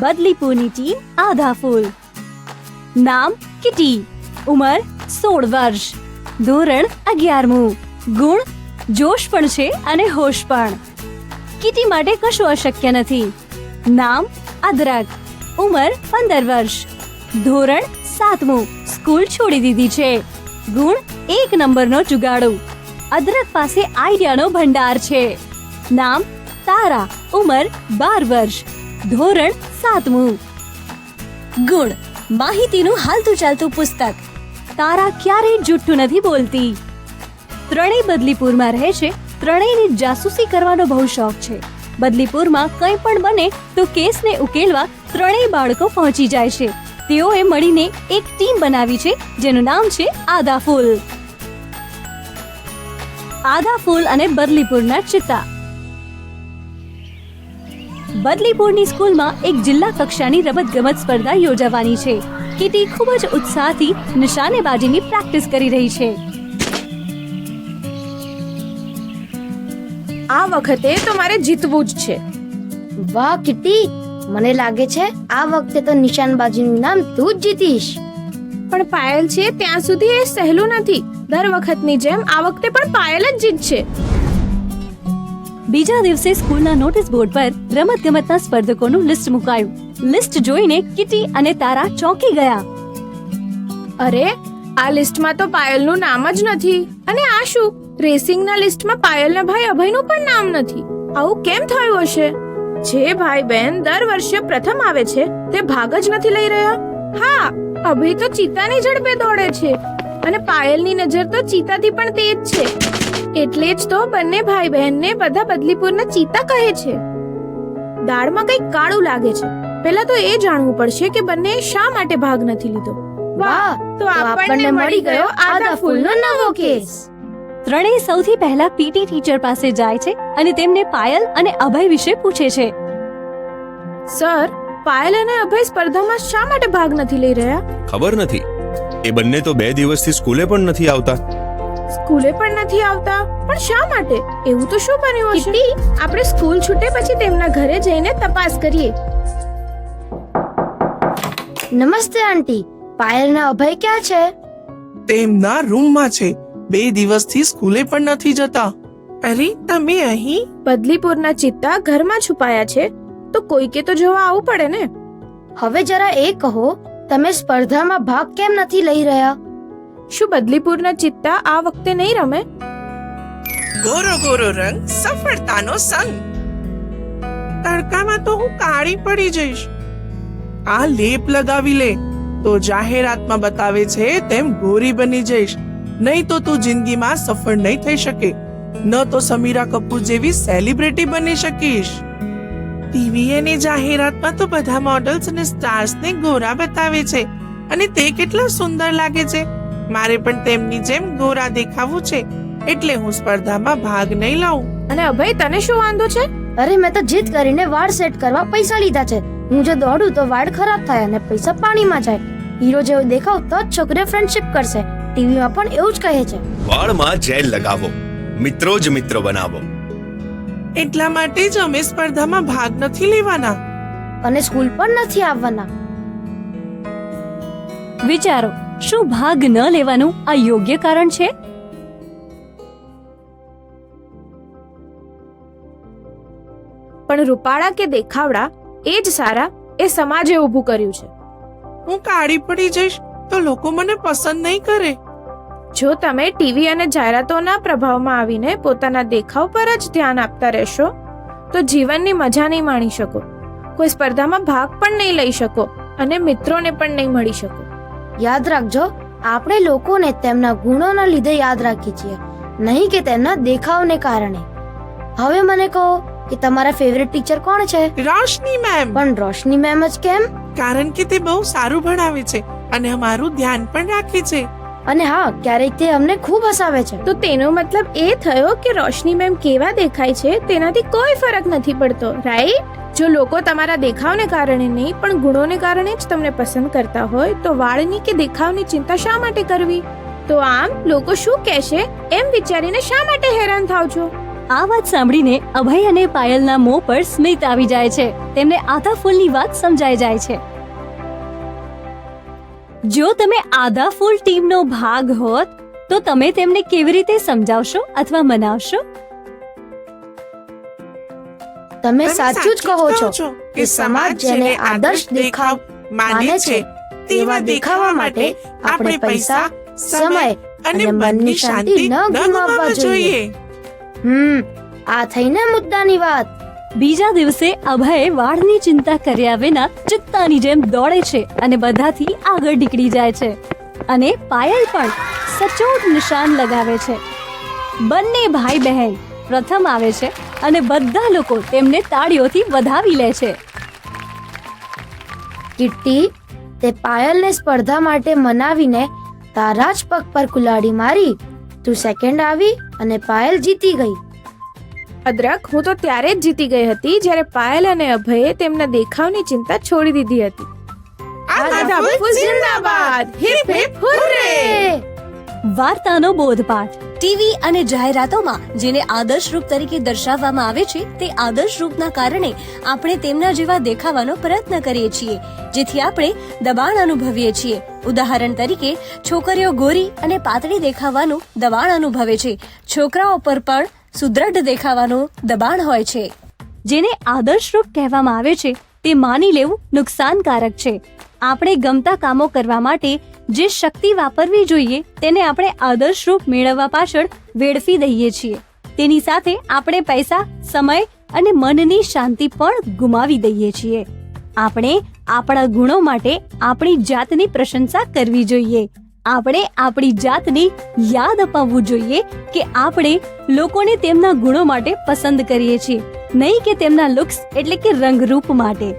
બદલીપુરની team આધા ફૂલ નામ kitty. ઉંમર સોળ વર્ષ. ધોરણ અગિયારમું. ગુણ જોશ પણ છે અને હોશ પણ. કિટી માટે કશું અશક્ય નથી. નામ અદરક. ઉંમર પંદર વર્ષ. ધોરણ સાતમું. સ્કૂલ છોડી દીધી છે. ગુણ એક નંબરનો જુગાડો. અદરક પાસે આઈડિયાનો ભંડાર છે. નામ તારા. ઉંમર બાર વર્ષ. ધોરણ સાતમું. ગુણ, માહિતીનું હાલતું ચાલતું પુસ્તક. તારા ક્યારેય જુઠ્ઠું નથી બોલતી. ત્રણેય બદલીપુરમાં રહે છે, ત્રણેયની જાસૂસી કરવાનો બહુ શોખ છે. બદલીપુરમાં કંઈ પણ બને તો કેસને ઉકેલવા ત્રણેય બાળકો પહોંચી જાય છે. તેઓએ મળીને એક ટીમ બનાવી છે, જેનું નામ છે આદા ફૂલ. આદા ફૂલ અને બદલીપુરના ચિત્તા બદલીપુરની સ્કૂલમાં એક જિલ્લા કક્ષાની રમતગમત સ્પર્ધા યોજાવાની છે કિટી ખૂબ જ ઉત્સાહથી નિશાનેબાજીની પ્રેક્ટિસ કરી રહી છે. આ વખતે તો મારે જીતવું જ છે. વાહ કિટી મને લાગે છે આ વખતે તો નિશાનબાજીનું નામ તું જ જીતીશ. પણ પાયલ છે ત્યાં સુધી એ સહેલું નથી. દર વખતની જેમ આ વખતે પણ પાયલ જ જીતશે. બીજા દિવસે સ્કૂલના નોટિસ બોર્ડ પર રમત ગમતના સ્પર્ધકોનું લિસ્ટ મુકાયું. લિસ્ટ જોઈને કિટી અને તારા ચોંકી ગયા. અરે, આ લિસ્ટમાં તો પાયલનું નામ જ નથી. અને આ શું? રેસિંગના લિસ્ટમાં પાયલના ભાઈ અભયનું પણ નામ નથી. આવું કેમ થયું હશે? જે ભાઈ બહેન દર વર્ષે પ્રથમ આવે છે, તે ભાગ જ નથી લઈ રહ્યા? હા, અભય તો ચિત્તાની ઝડપે દોડે છે. અને પાયલની નજર તો ચિત્તાથી પણ તેજ છે. એટલે જ તો બંને ભાઈ બહેનને બધા બદલીપુરના ચીતા કહે છે. દાળમાં કંઈક કાળું લાગે છે. પહેલા તો એ જાણવું પડશે કે બંને શા માટે ભાગ નથી લીધો. વાહ તો આપણને મળી ગયો આદા ફૂલનો નવો કેસ. ત્રણેય સૌથી પહેલા પીટી ટીચર પાસે જાય છે અને તેમને પાયલ અને અભય વિશે પૂછે છે. સર પાયલ અને અભય સ્પર્ધામાં શા માટે ભાગ નથી લઈ રહ્યા? ખબર નથી. એ બંને તો બે દિવસથી સ્કૂલે પણ નથી આવતા. સ્કૂલે પણ નથી આવતા. પણ શા માટે? એવું તો શું બન્યું હશે? આપણે સ્કૂલ છૂટે પછી તેમના ઘરે જઈને તપાસ કરીએ. નમસ્તે આંટી. પાયલના અભય ક્યાં છે? તેમના રૂમમાં છે. બે દિવસથી સ્કૂલે પણ નથી જતા. અરે તમે અહીં? બદલીપુરના ચિત્તા ઘરમાં છુપાયા છે. તો કોઈકે તો જોવા આવવું પડે ને? હવે જરા એ કહો તમે સ્પર્ધામાં ભાગ કેમ નથી લઈ રહ્યા? શું બદલીપુરના ચિત્તા આ વખતે નહીં રમે? ગોરો ગોરો રંગ સફળતાનો સંગ. તડકામાં તો હું કાળી પડી જઈશ. આ લેપ લગાવી લે, તો જાહેરાતમાં બતાવે છે તેમ ગોરી બની જઈશ. નહીં તો તું જિંદગીમાં સફળ નહીં થઈ શકે. ન તો સમીરા કપૂર જેવી સેલિબ્રિટી બની શકીશ. ટીવી અને જાહેરાતમાં તો બધા મોડલ્સ અને સ્ટાર્સને ગોરા બતાવે છે. અને તે કેટલા સુંદર લાગે છે. મારે પણ તેમની જેમ ગોરા દેખાવું છે. એટલે હું સ્પર્ધામાં ભાગ નહીં લઉં અને અભય તને શું વાંધો છે? અરે મેં તો જીત કરીને વાળ સેટ કરવા પૈસા લીધા છે. હું જો દોડું તો વાળ ખરાબ થાય અને પૈસા પાણીમાં જાય. હીરો જેવો દેખાવ તો જ છોકરે ફ્રેન્ડશિપ કરશે. ટીવીમાં પણ એવું જ કહે છે. વાળમાં જેલ લગાવો. મિત્રો જ મિત્રો બનાવો. એટલા માટે જ અમે સ્પર્ધામાં ભાગ નથી લેવાના. અને સ્કૂલ પણ નથી આવવાના. વિચારો શું ભાગ ન લેવાનું આ યોગ્ય કારણ છે? પણ રૂપાળા કે દેખાવડા એ જ સારા એ સમાજે ઊભું કર્યું છે. હું કાળી પડી જઈશ તો લોકો મને પસંદ નહીં કરે. જો તમે ટીવી અને જાહેરાતોના પ્રભાવમાં આવીને પોતાના દેખાવ પર જ ધ્યાન આપતા રહેશો તો જીવનની મજા નહીં માણી શકો. કોઈ સ્પર્ધામાં ભાગ પણ નહીં લઈ શકો અને મિત્રોને પણ નહીં મળી શકો. યાદ રાખજો આપણે લોકોને તેમના ગુણોના લીધે યાદ રાખીએ છીએ નહીં કે તેમના દેખાવને કારણે. હવે મને કહો કે તમારા ફેવરેટ ટીચર કોણ છે? રોશની મેમ. પણ રોશની મેમ જ કેમ? કારણ કે તે બહુ સારું ભણાવે છે અને અમારું ધ્યાન પણ રાખે છે. અને હા ક્યારેક તે અમને ખૂબ હસાવે છે. તો તેનો મતલબ એ થયો કે રોશની મેમ કેવા દેખાય છે તેનાથી કોઈ ફરક નથી પડતો રાઈટ જો લોકો તમારા દેખાવને કારણે નહીં, પણ ગુણોને કારણે જ તમને પસંદ કરતા હોય, તો વાળની કે દેખાવની ચિંતા શા માટે કરવી? તો આમ લોકો શું કહેશે? એમ વિચારીને શા માટે હેરાન થાવ છો? આ વાત સાંભળીને અભય અને પાયલના મોં પર સ્મિત આવી જાય છે. તેમને આધા ફૂલની વાત સમજાઈ જાય છે. જો તમે આધા ફૂલ ટીમનો ભાગ હોત, તો તમે તેમને કેવી રીતે સમજાવશો અથવા મનાવશો? તમે સાચું જ કહો છો કે સમાજ જેને આદર્શ દેખાવ માને છે તેવા દેખાવા માટે આપણે પૈસા સમય અને મનની શાંતિ ન ગુમાવવા જોઈએ. હમ આ થઈને મુદ્દાની વાત. બીજા દિવસે અભય વાળની ચિંતા કર્યા વિના ચિત્તાની જેમ દોડે છે અને બધાથી આગળ નીકળી જાય છે અને પાયલ પણ સચોટ નિશાન લગાવે છે. બંને ભાઈ બહેન પ્રથમ આવે છે અને બધા લોકો તેમને તાળીઓથી વધાવી લે છે. કિટ્ટી તે પાયલને સ્પર્ધા માટે મનાવીને તારા જ પગ પર કુલાડી મારી. તું સેકન્ડ આવી અને પાયલ જીતી ગઈ. અદ્રક હું તો ત્યારે જ જીતી ગઈ હતી જ્યારે પાયલ અને અભયે તેમના દેખાવની ચિંતા છોડી દીધી હતી. વાર્તાનો બોધપાઠ. ટીવી અને જાહેરાતોમાં જેને આદર્શ રૂપ તરીકે દર્શાવવામાં આવે છે, તે આદર્શ રૂપના કારણે આપણે તેમના જેવા દેખાવાનો પ્રયત્ન કરીએ છીએ, જેથી આપણે દબાણ અનુભવીએ છીએ. ઉદાહરણ તરીકે, છોકરીઓ ગોરી અને પાતળી દેખાવાનું દબાણ અનુભવે છે. છોકરાઓ પર પણ સુદ્રઢ દેખાવાનું દબાણ હોય છે. જેને આદર્શ રૂપ કહેવામાં આવે છે, તે માની લેવું નુકસાનકારક છે. આપણે ગમતા કામો કરવા માટે જે શક્તિ વાપરવી જોઈએ, તેને આપણે આદર્શ રૂપ મેળવવા પાછળ વેડફી દઈએ છીએ. તેની સાથે આપણે પૈસા, સમય અને મનની શાંતિ પણ ગુમાવી દઈએ છીએ. આપણે આપણા ગુણો માટે આપણી જાતની પ્રશંસા કરવી જોઈએ. આપણે આપણી જાતને યાદ અપાવવું જોઈએ કે આપણે લોકોને તેમના ગુણો માટે પસંદ કરીએ છીએ, નહીં કે તેમના લુક્સ એટલે કે રંગરૂપ માટે.